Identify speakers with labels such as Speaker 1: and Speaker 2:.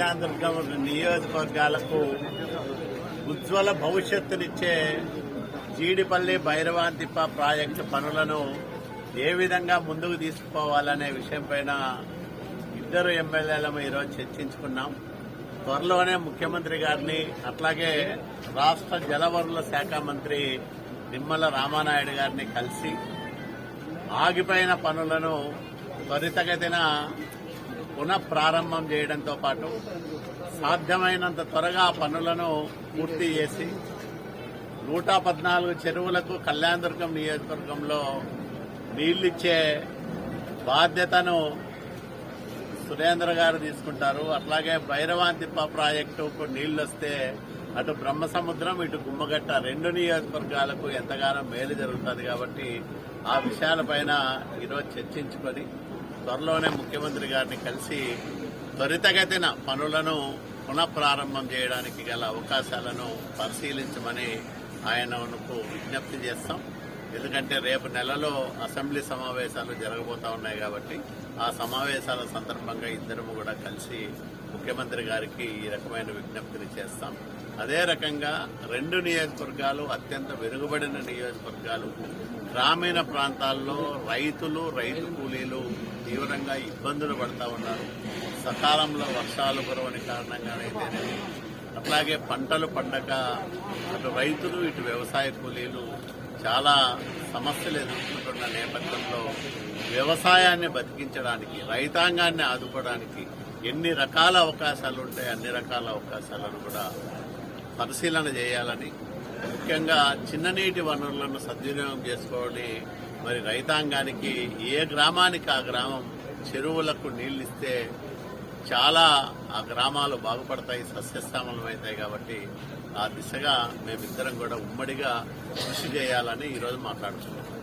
Speaker 1: కళ్యాణదుర్గం నియోజకవర్గాలకు ఉజ్వల భవిష్యత్తునిచ్చే జీడిపల్లి భైరవాంతిప్ప ప్రాజెక్టు పనులను ఏ విధంగా ముందుకు తీసుకుపోవాలనే విషయంపైన ఇద్దరు ఎమ్మెల్యేలము ఈరోజు చర్చించుకున్నాం. త్వరలోనే ముఖ్యమంత్రి గారిని అట్లాగే రాష్ట్ర జలవనరుల శాఖ మంత్రి నిమ్మల రామానాయుడు గారిని కలిసి ఆగిపోయిన పనులను త్వరితగతిన పునః ప్రారంభం చేయడంతో పాటు సాధ్యమైనంత త్వరగా ఆ పనులను పూర్తి చేసి నూట పద్నాలుగు చెరువులకు కళ్యాణదుర్గం నియోజకవర్గంలో నీళ్ళిచ్చే బాధ్యతను సురేంద్ర గారు తీసుకుంటారు. అట్లాగే భైరవాంతిప్ప ప్రాజెక్టుకు నీళ్ళు వస్తే అటు బ్రహ్మసముద్రం ఇటు గుమ్మగట్ట రెండు నియోజకవర్గాలకు ఎంతగానో మేలు జరుగుతుంది కాబట్టి ఆ విషయాలపైన ఈరోజు చర్చించుకొని త్వరలోనే ముఖ్యమంత్రి గారిని కలిసి త్వరితగతిన పనులను పునఃప్రారంభం చేయడానికి గల అవకాశాలను పరిశీలించమని ఆయనకు విజ్ఞప్తి చేస్తాం. ఎందుకంటే రేపు నెలలో అసెంబ్లీ సమావేశాలు జరగబోతా ఉన్నాయి కాబట్టి ఆ సమావేశాల సందర్భంగా ఇద్దరము కూడా కలిసి ముఖ్యమంత్రి గారికి ఈ రకమైన విజ్ఞప్తిని చేస్తాం. అదే రకంగా రెండు నియోజకవర్గాలు అత్యంత వెనుకబడిన నియోజకవర్గాలు గ్రామీణ ప్రాంతాల్లో రైతులు రైతు కూలీలు తీవ్రంగా ఇబ్బందులు పడతా ఉన్నారు. సకాలంలో వర్షాలు కురవని కారణంగానైతేనేమి అట్లాగే పంటలు పండక అటు రైతులు ఇటు వ్యవసాయ కూలీలు చాలా సమస్యలు ఎదుర్కొంటున్న నేపథ్యంలో వ్యవసాయాన్ని బతికించడానికి రైతాంగాన్ని ఆదుకోవడానికి ఎన్ని రకాల అవకాశాలు ఉంటాయి అన్ని రకాల అవకాశాలను కూడా పరిశీలన చేయాలని ముఖ్యంగా చిన్ననీటి వనరులను సద్వినియోగం చేసుకోవని మరి రైతాంగానికి ఏ గ్రామానికి ఆ గ్రామం చెరువులకు నీళ్ళు ఇస్తే చాలా ఆ గ్రామాలు బాగుపడతాయి సస్యశ్యామలమవుతాయి కాబట్టి ఆ దిశగా మేమిద్దరం కూడా ఉమ్మడిగా కృషి చేయాలని ఈరోజు మాట్లాడుతున్నాం.